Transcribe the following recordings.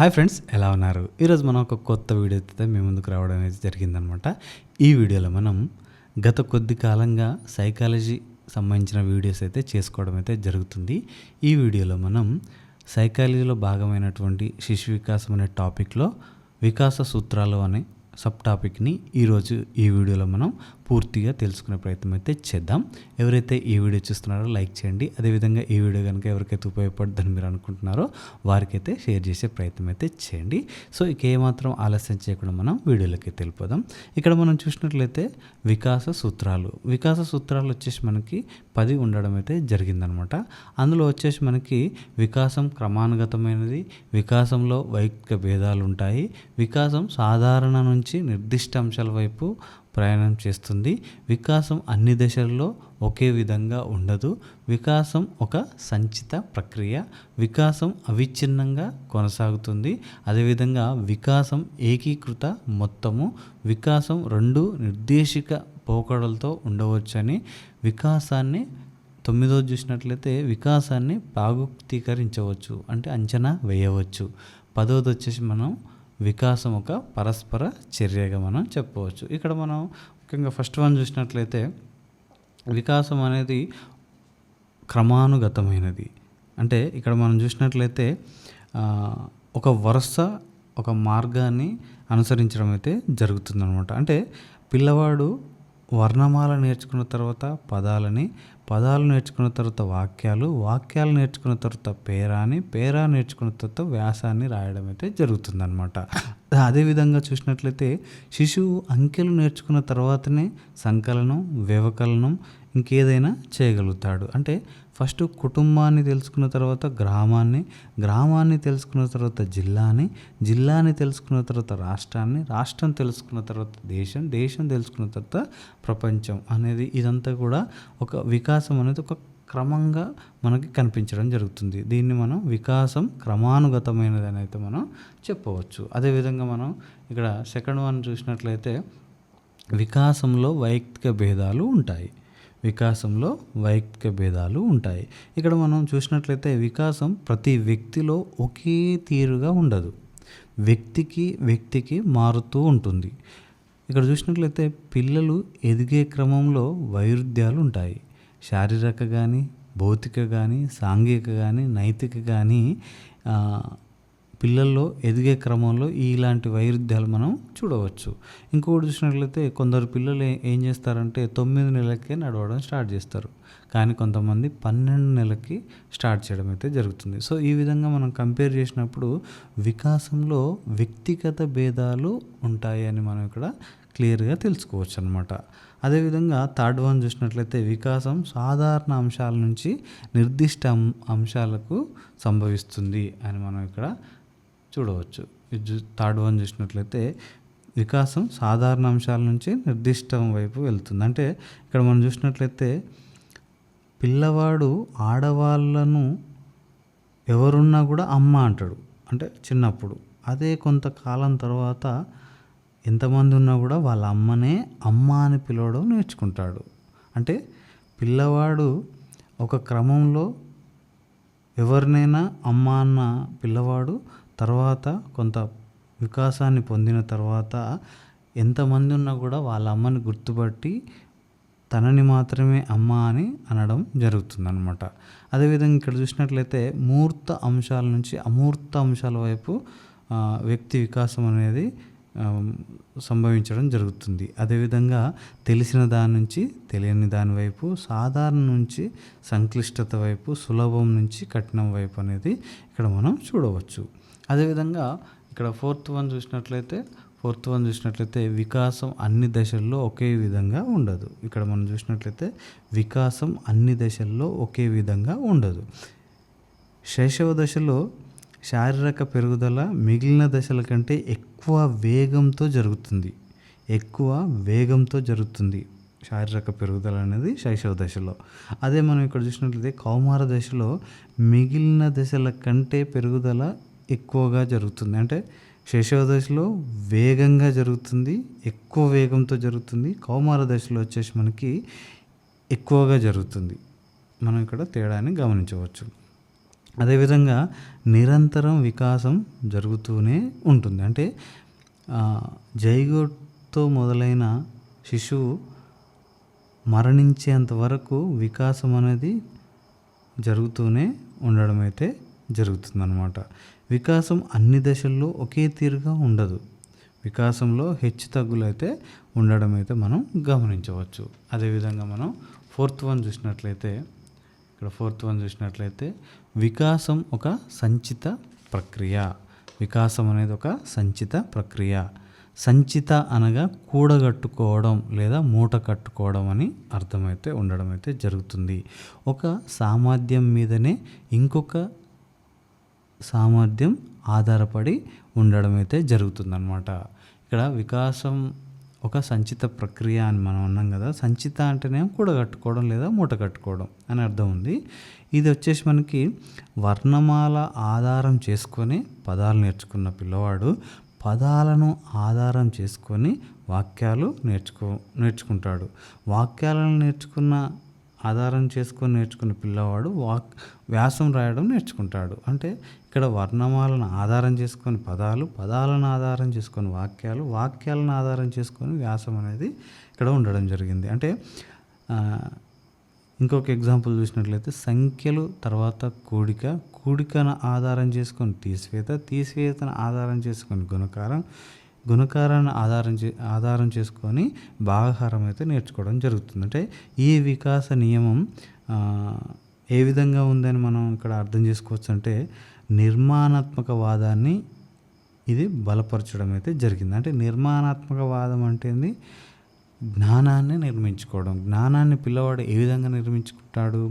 Hi friends ఎలా ఉన్నారు? ఈరోజు మనం ఒక కొత్త వీడియో అయితే మీ ముందుకు రావడం అనేది జరిగిందనమాట. ఈ వీడియోలో మనం గత కొద్ది కాలంగా సైకాలజీ సంబంధించిన వీడియోస్ అయితే చేసుకోవడం అయితే జరుగుతుంది. ఈ వీడియోలో మనం సైకాలజీలో భాగమైనటువంటి శిశు వికాసం అనే టాపిక్లో వికాస సూత్రాలు అనే సబ్ టాపిక్ని ఈరోజు ఈ వీడియోలో మనం పూర్తిగా తెలుసుకునే ప్రయత్నం అయితే చేద్దాం. ఎవరైతే ఈ వీడియో చూస్తున్నారో లైక్ చేయండి. అదేవిధంగా ఈ వీడియో కనుక ఎవరికైతే ఉపయోగపడుతుందని మీరు అనుకుంటున్నారో వారికైతే షేర్ చేసే ప్రయత్నం అయితే చేయండి. సో ఇక ఏమాత్రం ఆలస్యం చేయకుండా మనం వీడియోలోకి తెలిపోదాం ఇక్కడ మనం చూసినట్లయితే వికాస సూత్రాలు. వికాస సూత్రాలు వచ్చేసి మనకి పది ఉండడం అయితే జరిగిందనమాట. అందులో వచ్చేసి మనకి వికాసం క్రమానుగతమైనది వికాసంలో వైయక్తిక భేదాలు ఉంటాయి. వికాసం సాధారణ నుంచి నిర్దిష్ట అంశాల వైపు ప్రయాణం చేస్తుంది. వికాసం అన్ని దశల్లో ఒకే విధంగా ఉండదు. వికాసం ఒక సంచిత ప్రక్రియ. వికాసం అవిచ్ఛిన్నంగా కొనసాగుతుంది. అదేవిధంగా వికాసం ఏకీకృత మొత్తము. వికాసం రెండు నిర్దేశిక పోకడలతో ఉండవచ్చని వికాసాన్ని తొమ్మిదో చూసినట్లయితే వికాసాన్ని ప్రాగుప్తీకరించవచ్చు అంటే అంచనా వేయవచ్చు. పదోది వచ్చేసి మనం వికాసం ఒక పరస్పర చర్యగా మనం చెప్పవచ్చు. ఇక్కడ మనం ముఖ్యంగా ఫస్ట్ వన్ చూసినట్లయితే వికాసం అనేది క్రమానుగతమైనది. అంటే ఇక్కడ మనం చూసినట్లయితే ఒక వరుస ఒక మార్గాన్ని అనుసరించడం అయితే జరుగుతుందనమాట అంటే పిల్లవాడు వర్ణమాల నేర్చుకున్న తర్వాత పదాలని పదాలు నేర్చుకున్న తర్వాత వాక్యాలు వాక్యాలు నేర్చుకున్న తర్వాత పేరాని పేరా నేర్చుకున్న తర్వాత వ్యాసాన్ని రాయడం అయితే జరుగుతుందన్నమాట. అదేవిధంగా చూసినట్లయితే శిశువు అంకెలు నేర్చుకున్న తర్వాతనే సంకలనం వ్యవకలనం ఇంకేదైనా చేయగలుగుతాడు. అంటే ఫస్ట్ కుటుంబాన్ని తెలుసుకున్న తర్వాత గ్రామాన్ని గ్రామాన్ని తెలుసుకున్న తర్వాత జిల్లాని జిల్లాని తెలుసుకున్న తర్వాత రాష్ట్రాన్ని రాష్ట్రం తెలుసుకున్న తర్వాత దేశం దేశం తెలుసుకున్న తర్వాత ప్రపంచం అనేది ఇదంతా కూడా ఒక వికాస వికాసం అనేది ఒక క్రమంగా మనకి కనిపించడం జరుగుతుంది. దీన్ని మనం వికాసం క్రమానుగతమైనది అని అయితే మనం చెప్పవచ్చు. అదేవిధంగా మనం ఇక్కడ సెకండ్ వన్ చూసినట్లయితే వికాసంలో వైయక్తిక భేదాలు ఉంటాయి. వికాసంలో వైయక్తిక భేదాలు ఉంటాయి. ఇక్కడ మనం చూసినట్లయితే వికాసం ప్రతి వ్యక్తిలో ఒకే తీరుగా ఉండదు. వ్యక్తికి వ్యక్తికి మారుతూ ఉంటుంది. ఇక్కడ చూసినట్లయితే పిల్లలు ఎదిగే క్రమంలో వైరుధ్యాలు ఉంటాయి. శారీరక కానీ భౌతిక కానీ సాంఘిక కానీ నైతిక కానీ పిల్లల్లో ఎదిగే క్రమంలో ఇలాంటి వైరుధ్యాలు మనం చూడవచ్చు. ఇంకొకటి చూసినట్లయితే కొందరు పిల్లలు ఏం చేస్తారంటే తొమ్మిది నెలలకే నడవడం స్టార్ట్ చేస్తారు. కానీ కొంతమంది పన్నెండు నెలలకి స్టార్ట్ చేయడం అయితే జరుగుతుంది. సో ఈ విధంగా మనం కంపేర్ చేసినప్పుడు వికాసంలో వ్యక్తిగత భేదాలు ఉంటాయి అని మనం ఇక్కడ క్లియర్గా తెలుసుకోవచ్చు అనమాట అదేవిధంగా థర్డ్ వన్ చూసినట్లయితే వికాసం సాధారణ అంశాల నుంచి నిర్దిష్ట అంశాలకు సంభవిస్తుంది అని మనం ఇక్కడ చూడవచ్చు. థర్డ్ వన్ చూసినట్లయితే వికాసం సాధారణ అంశాల నుంచి నిర్దిష్టం వైపు వెళ్తుంది. అంటే ఇక్కడ మనం చూసినట్లయితే పిల్లవాడు ఆడవాళ్ళను ఎవరున్నా కూడా అమ్మ అంటాడు. అంటే చిన్నప్పుడు. అదే కొంతకాలం తర్వాత ఎంతమంది ఉన్నా కూడా వాళ్ళ అమ్మనే అమ్మ అని పిలవడం నేర్చుకుంటాడు. అంటే పిల్లవాడు ఒక క్రమంలో ఎవరినైనా అమ్మ అన్న పిల్లవాడు తర్వాత కొంత వికాసాన్ని పొందిన తర్వాత ఎంతమంది ఉన్నా కూడా వాళ్ళ అమ్మని గుర్తుపట్టి తనని మాత్రమే అమ్మ అని అనడం జరుగుతుందనమాట అదేవిధంగా ఇక్కడ చూసినట్లయితే మూర్త అంశాల నుంచి అమూర్త అంశాల వైపు వ్యక్తి వికాసం అనేది సంభవించడం జరుగుతుంది. అదేవిధంగా తెలిసిన దాని నుంచి తెలియని దాని వైపు సాధారణ నుంచి సంక్లిష్టత వైపు సులభం నుంచి కఠినం వైపు అనేది ఇక్కడ మనం చూడవచ్చు. అదేవిధంగా ఇక్కడ ఫోర్త్ వన్ చూసినట్లయితే ఫోర్త్ వన్ చూసినట్లయితే వికాసం అన్ని దశల్లో ఒకే విధంగా ఉండదు. ఇక్కడ మనం చూసినట్లయితే వికాసం అన్ని దశల్లో ఒకే విధంగా ఉండదు. శైశవ దశలో శారీరక పెరుగుదల మిగిలిన దశల కంటే ఎక్కువ వేగంతో జరుగుతుంది. ఎక్కువ వేగంతో జరుగుతుంది శారీరక పెరుగుదల అనేది శైశవ దశలో. అదే మనం ఇక్కడ చూసినట్లయితే కౌమార దశలో మిగిలిన దశల కంటే పెరుగుదల ఎక్కువగా జరుగుతుంది. అంటే శైశవ దశలో వేగంగా జరుగుతుంది ఎక్కువ వేగంతో జరుగుతుంది. కౌమార దశలో వచ్చేసి మనకి ఎక్కువగా జరుగుతుంది. మనం ఇక్కడ తేడాని గమనించవచ్చు. అదేవిధంగా నిరంతరం వికాసం జరుగుతూనే ఉంటుంది. అంటే జైగోట్తో మొదలైన శిశువు మరణించేంత వరకు వికాసం అనేది జరుగుతూనే ఉండడం అయితే జరుగుతుందన్నమాట. వికాసం అన్ని దశల్లో ఒకే తీరుగా ఉండదు. వికాసంలో హెచ్చు తగ్గులైతే ఉండడం అయితే మనం గమనించవచ్చు. అదేవిధంగా మనం ఫోర్త్ వన్ చూసినట్లయితే ఇక్కడ ఫోర్త్ వన్ చూసినట్లయితే వికాసం ఒక సంచిత ప్రక్రియ. వికాసం అనేది ఒక సంచిత ప్రక్రియ. సంచిత అనగా కూడగట్టుకోవడం లేదా మూట కట్టుకోవడం అని అర్థమైతే ఉండడం అయితే జరుగుతుంది. ఒక సామర్థ్యం మీదనే ఇంకొక సామర్థ్యం ఆధారపడి ఉండడం అయితే జరుగుతుందన్నమాట. ఇక్కడ వికాసం ఒక సంచిత ప్రక్రియ అని మనం అన్నాం కదా సంచిత అంటేనే కూడగట్టుకోవడం లేదా మూట కట్టుకోవడం అని అర్థం ఉంది. ఇది వచ్చేసి మనకి వర్ణమాల ఆధారం చేసుకొని పదాలు నేర్చుకున్న పిల్లవాడు పదాలను ఆధారం చేసుకొని వాక్యాలు నేర్చుకో నేర్చుకుంటాడు. వాక్యాలను నేర్చుకున్న ఆధారం చేసుకొని నేర్చుకున్న పిల్లవాడు వాక్ వ్యాసం రాయడం నేర్చుకుంటాడు. అంటే ఇక్కడ వర్ణమాలను ఆధారం చేసుకొని పదాలు పదాలను ఆధారం చేసుకొని వాక్యాలు వాక్యాలను ఆధారం చేసుకొని వ్యాసం అనేది ఇక్కడ ఉండడం జరిగింది. అంటే ఇంకొక ఎగ్జాంపుల్ చూసినట్లయితే సంఖ్యలు తర్వాత కూడిక కూడికను ఆధారం చేసుకొని తీసివేత తీసివేతను ఆధారం చేసుకొని గుణకారం గుణకారాన్ని ఆధారం చే ఆధారం చేసుకొని భాగాహారం అయితే నేర్చుకోవడం జరుగుతుంది. అంటే ఈ వికాస నియమం ఏ విధంగా ఉందని మనం ఇక్కడ అర్థం చేసుకోవచ్చు అంటే నిర్మాణాత్మక వాదాన్ని ఇది బలపరచడం అయితే జరిగింది. అంటే నిర్మాణాత్మక వాదం అంటే జ్ఞానాన్ని నిర్మించుకోవడం. జ్ఞానాన్ని పిల్లవాడు ఏ విధంగా నిర్మించుకుంటాడు?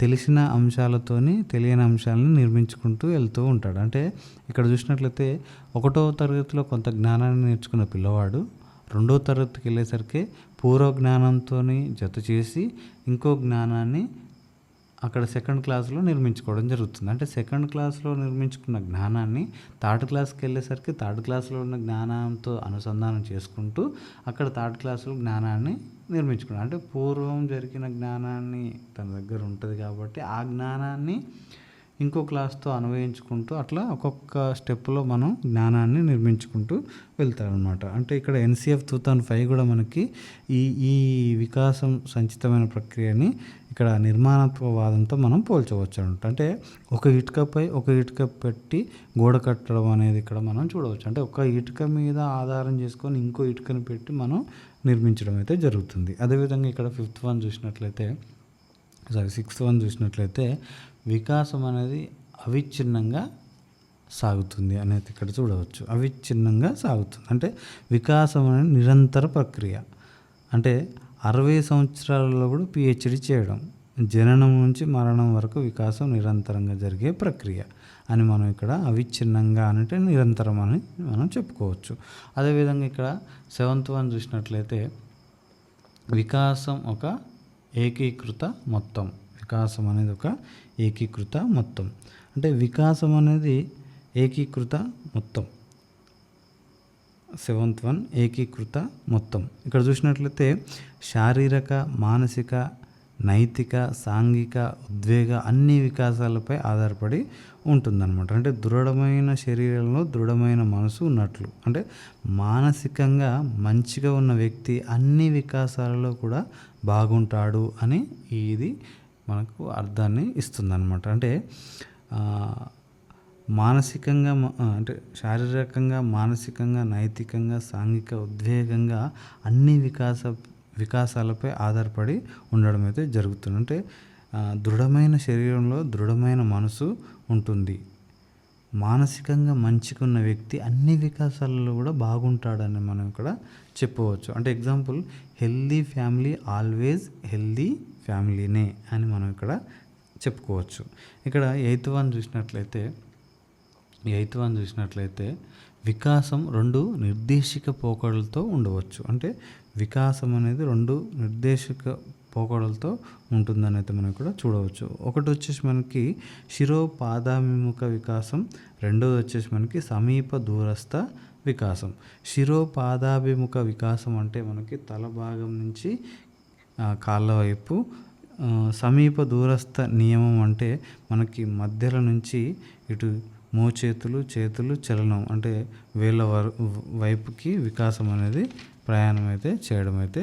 తెలిసిన అంశాలతోని తెలియని అంశాలను నిర్మించుకుంటూ వెళ్తూ ఉంటాడు. అంటే ఇక్కడ చూసినట్లయితే ఒకటో తరగతిలో కొంత జ్ఞానాన్ని నేర్చుకున్న పిల్లవాడు రెండో తరగతికి వెళ్ళేసరికి పూర్వ జ్ఞానంతో జత చేసి ఇంకో జ్ఞానాన్ని అక్కడ సెకండ్ క్లాస్లో నిర్మించుకోవడం జరుగుతుంది. అంటే సెకండ్ క్లాస్లో నిర్మించుకున్న జ్ఞానాన్ని థర్డ్ క్లాస్కి వెళ్ళేసరికి థర్డ్ క్లాస్లో ఉన్న జ్ఞానంతో అనుసంధానం చేసుకుంటూ అక్కడ థర్డ్ క్లాస్లో జ్ఞానాన్ని నిర్మించుకున్నాడు. అంటే పూర్వం జరిగిన జ్ఞానాన్ని తన దగ్గర ఉంటుంది కాబట్టి ఆ జ్ఞానాన్ని ఇంకో క్లాస్తో అన్వయించుకుంటూ అట్లా ఒక్కొక్క స్టెప్లో మనం జ్ఞానాన్ని నిర్మించుకుంటూ వెళ్తారనమాట అంటే ఇక్కడ ఎన్సిఎఫ్ టూ థౌజండ్ ఫైవ్ కూడా మనకి ఈ ఈ వికాసం సంచితమైన ప్రక్రియని ఇక్కడ నిర్మాణాత్మక వాదంతో మనం పోల్చవచ్చు అనమాట అంటే ఒక ఇటుకపై ఒక ఇటుక పెట్టి గోడ కట్టడం అనేది ఇక్కడ మనం చూడవచ్చు. అంటే ఒక ఇటుక మీద ఆధారం చేసుకొని ఇంకో ఇటుకను పెట్టి మనం నిర్మించడం అయితే జరుగుతుంది. అదేవిధంగా ఇక్కడ ఫిఫ్త్ వన్ చూసినట్లయితే సారీ సిక్స్త్ వన్ చూసినట్లయితే వికాసం అనేది అవిచ్ఛిన్నంగా సాగుతుంది అనేది ఇక్కడ చూడవచ్చు. అవిచ్ఛిన్నంగా సాగుతుంది. అంటే వికాసం అనేది నిరంతర ప్రక్రియ. అంటే అరవై సంవత్సరాలలో కూడా పిహెచ్డి చేయడం జననం నుంచి మరణం వరకు వికాసం నిరంతరంగా జరిగే ప్రక్రియ. అని మనం ఇక్కడ అవిచ్ఛిన్నంగా అంటే నిరంతరం అని మనం చెప్పుకోవచ్చు. అదేవిధంగా ఇక్కడ సెవెంత్ వన్ చూసినట్లయితే వికాసం ఒక ఏకీకృత మొత్తం. వికాసం అనేది ఒక ఏకీకృత మొత్తం. అంటే వికాసం అనేది ఏకీకృత మొత్తం. సెవెంత్ వన్ ఏకీకృత మొత్తం. ఇక్కడ చూసినట్లయితే శారీరక మానసిక నైతిక సాంఘిక ఉద్వేగ అన్ని వికాసాలపై ఆధారపడి ఉంటుందన్నమాట. అంటే దృఢమైన శరీరంలో దృఢమైన మనసు ఉన్నట్లు. అంటే మానసికంగా మంచిగా ఉన్న వ్యక్తి అన్ని వికాసాలలో కూడా బాగుంటాడు అని ఇది మనకు అర్థాన్ని ఇస్తుందన్నమాట. అంటే మానసికంగా అంటే శారీరకంగా మానసికంగా నైతికంగా సాంఘిక ఉద్వేగంగా అన్ని వికాస వికాసాలపై ఆధారపడి ఉండడం అయితే జరుగుతుంది. అంటే దృఢమైన శరీరంలో దృఢమైన మనసు ఉంటుంది. మానసికంగా మంచికున్న వ్యక్తి అన్ని వికాసాలలో కూడా బాగుంటాడని మనం ఇక్కడ చెప్పవచ్చు. అంటే example healthy family always healthy ఫ్యామిలీనే అని మనం ఇక్కడ చెప్పుకోవచ్చు. ఇక్కడ ఎయిత్ వన్ చూసినట్లయితే ఎయిత్ వన్ చూసినట్లయితే వికాసం రెండు నిర్దేశిక పోకడలతో ఉండవచ్చు. అంటే వికాసం అనేది రెండు నిర్దేశక పోకడలతో ఉంటుందని అయితే మనం కూడా చూడవచ్చు. ఒకటి వచ్చేసి మనకి శిరోపాదాభిముఖ వికాసం రెండోది వచ్చేసి మనకి సమీప దూరస్థ వికాసం. శిరోపాదాభిముఖ వికాసం అంటే మనకి తల భాగం నుంచి కాళ్ళ వైపు సమీప దూరస్థ నియమం అంటే మనకి మధ్యలో నుంచి ఇటు మోచేతులు చేతులు చలనం అంటే వేళ్ళ వైపుకి వికాసం అనేది ప్రయాణం అయితే చేయడం అయితే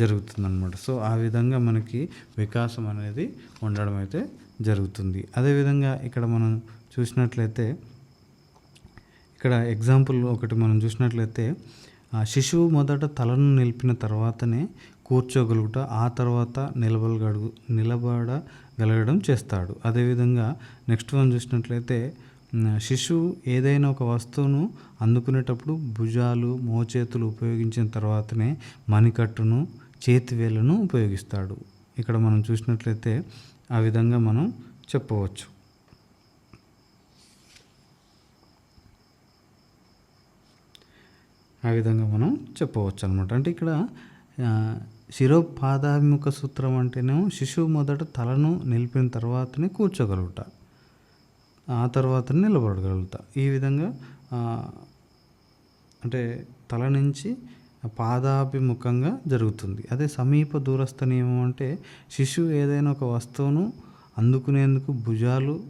జరుగుతుందన్నమాట. సో ఆ విధంగా మనకి వికాసం అనేది ఉండడం అయితే జరుగుతుంది అదేవిధంగా ఇక్కడ మనం చూసినట్లయితే ఇక్కడ ఎగ్జాంపుల్ ఒకటి మనం చూసినట్లయితే శిశువు మొదట తలను నిలిపిన తర్వాతనే కూర్చోగలుగుట ఆ తర్వాత నిలబడగడు నిలబడగలగడం చేస్తాడు. అదేవిధంగా నెక్స్ట్ వన్ చూసినట్లయితే శిశువు ఏదైనా ఒక వస్తువును అందుకునేటప్పుడు భుజాలు మోచేతులు ఉపయోగించిన తర్వాతనే మణికట్టును చేతివేళ్ళను ఉపయోగిస్తాడు. ఇక్కడ మనం చూసినట్లయితే ఆ విధంగా మనం చెప్పవచ్చు. ఆ విధంగా మనం చెప్పవచ్చు అనమాట అంటే ఇక్కడ శిరోపాదాభిముఖ సూత్రం అంటేనేమో శిశువు మొదట తలను నిలిపిన తర్వాతనే కూర్చోగలుగుతారు ఆ తర్వాత నిలబడగలుగుతా. ఈ విధంగా అంటే తల నుంచి పాదాభిముఖంగా జరుగుతుంది. అదే సమీప దూరస్థ నియమం అంటే శిశువు ఏదైనా ఒక వస్తువును అందుకునేందుకు భుజాలు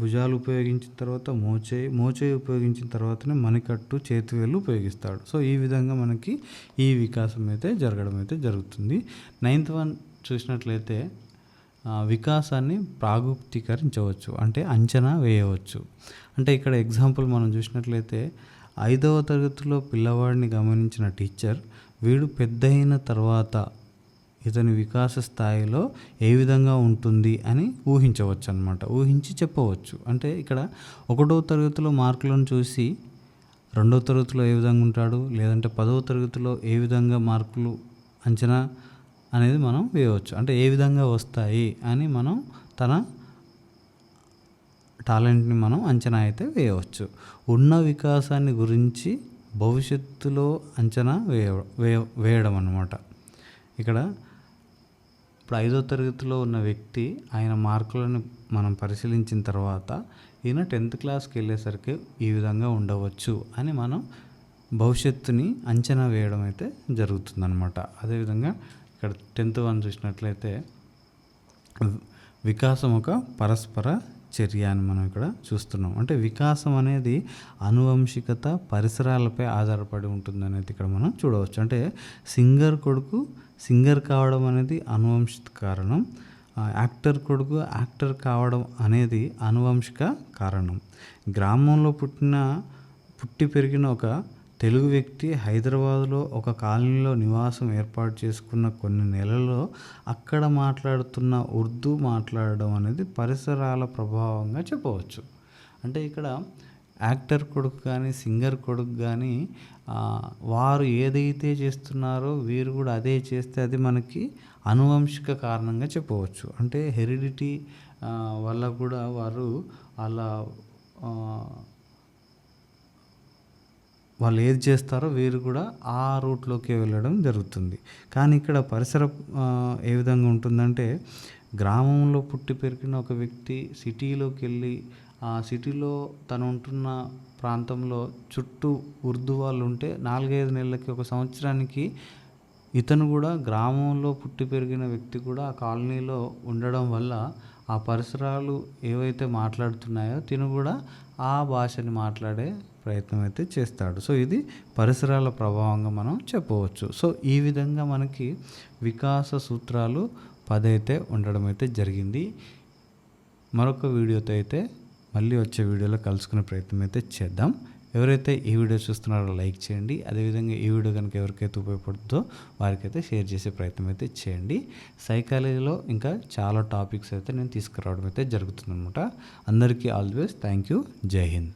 భుజాలు ఉపయోగించిన తర్వాత మోచేయి మోచేయి ఉపయోగించిన తర్వాతనే మణికట్టు చేతివేళ్ళు ఉపయోగిస్తాడు. సో ఈ విధంగా మనకి ఈ వికాసం అయితే జరగడం అయితే జరుగుతుంది. నైన్త్ వన్ చూసినట్లయితే వికాసాన్ని ప్రాగుప్తీకరించవచ్చు అంటే అంచనా వేయవచ్చు. అంటే ఇక్కడ ఎగ్జాంపుల్ మనం చూసినట్లయితే ఐదవ తరగతిలో పిల్లవాడిని గమనించిన టీచర్ వీడు పెద్ద అయిన తర్వాత ఇతని వికాస స్థాయిలో ఏ విధంగా ఉంటుంది అని ఊహించవచ్చు అనమాట ఊహించి చెప్పవచ్చు. అంటే ఇక్కడ ఒకటో తరగతిలో మార్కులను చూసి రెండో తరగతిలో ఏ విధంగా ఉంటాడు లేదంటే పదవ తరగతిలో ఏ విధంగా మార్కులు అంచనా అనేది మనం వేయవచ్చు. అంటే ఏ విధంగా వస్తాయి అని మనం తన టాలెంట్ని మనం అంచనా అయితే వేయవచ్చు. ఉన్న వికాసాన్ని గురించి భవిష్యత్తులో అంచనా వేయ వేయ వేయడం అన్నమాట. ఇక్కడ ఇప్పుడు ఐదో తరగతిలో ఉన్న వ్యక్తి ఆయన మార్కులను మనం పరిశీలించిన తర్వాత ఈయన టెన్త్ క్లాస్కి వెళ్ళేసరికి ఈ విధంగా ఉండవచ్చు అని మనం భవిష్యత్తుని అంచనా వేయడం అయితే జరుగుతుందన్నమాట. అదేవిధంగా ఇక్కడ టెన్త్ వన్ చూసినట్లయితే వికాసం ఒక పరస్పర చర్య అని మనం ఇక్కడ చూస్తున్నాం. అంటే వికాసం అనేది అనువంశికత పరిసరాలపై ఆధారపడి ఉంటుంది అనేది ఇక్కడ మనం చూడవచ్చు. అంటే సింగర్ కొడుకు సింగర్ కావడం అనేది అనువంశిక కారణం యాక్టర్ కొడుకు యాక్టర్ కావడం అనేది అనువంశిక కారణం. గ్రామంలో పుట్టిన పుట్టి పెరిగిన ఒక తెలుగు వ్యక్తి హైదరాబాదులో ఒక కాలనీలో నివాసం ఏర్పాటు చేసుకున్న కొన్ని నెలల్లో అక్కడ మాట్లాడుతున్న ఉర్దూ మాట్లాడడం అనేది పరిసరాల ప్రభావంగా చెప్పవచ్చు. అంటే ఇక్కడ యాక్టర్ కొడుకు కానీ సింగర్ కొడుకు కానీ వారు ఏదైతే చేస్తున్నారో వీరు కూడా అదే చేస్తే అది మనకి అనువంశిక కారణంగా చెప్పవచ్చు. అంటే హెరిడిటీ వల్ల కూడా వారు అలా వాళ్ళు ఏది చేస్తారో వీరు కూడా ఆ రూట్లోకి వెళ్ళడం జరుగుతుంది. కానీ ఇక్కడ పరిసర ఏ విధంగా ఉంటుందంటే గ్రామంలో పుట్టి పెరిగిన ఒక వ్యక్తి సిటీలోకి వెళ్ళి ఆ సిటీలో తను ఉంటున్న ప్రాంతంలో చుట్టూ ఉర్దూ వాళ్ళు ఉంటే నాలుగైదు నెలలకి ఒక సంవత్సరానికి ఇతను కూడా గ్రామంలో పుట్టి పెరిగిన వ్యక్తి కూడా ఆ కాలనీలో ఉండడం వల్ల ఆ పరిసరాలు ఏవైతే మాట్లాడుతున్నాయో తిను కూడా ఆ భాషని మాట్లాడే ప్రయత్నం అయితే చేస్తాడు. సో ఇది పరిసరాల ప్రభావంగా మనం చెప్పవచ్చు. సో ఈ విధంగా మనకి వికాస సూత్రాలు పదైతే ఉండడం అయితే జరిగింది. మరొక వీడియోతో అయితే మళ్ళీ వచ్చే వీడియోలో కలుసుకునే ప్రయత్నం అయితే చేద్దాం. ఎవరైతే ఈ వీడియో చూస్తున్నారో లైక్ చేయండి. అదేవిధంగా ఈ వీడియో కనుక ఎవరికైతే ఉపయోగపడుతుందో వారికైతే షేర్ చేసే ప్రయత్నం అయితే చేయండి. సైకాలజీలో ఇంకా చాలా టాపిక్స్ అయితే నేను తీసుకురావడం అయితే జరుగుతుందనమాట అందరికీ all the best. Thank you. జై హింద్.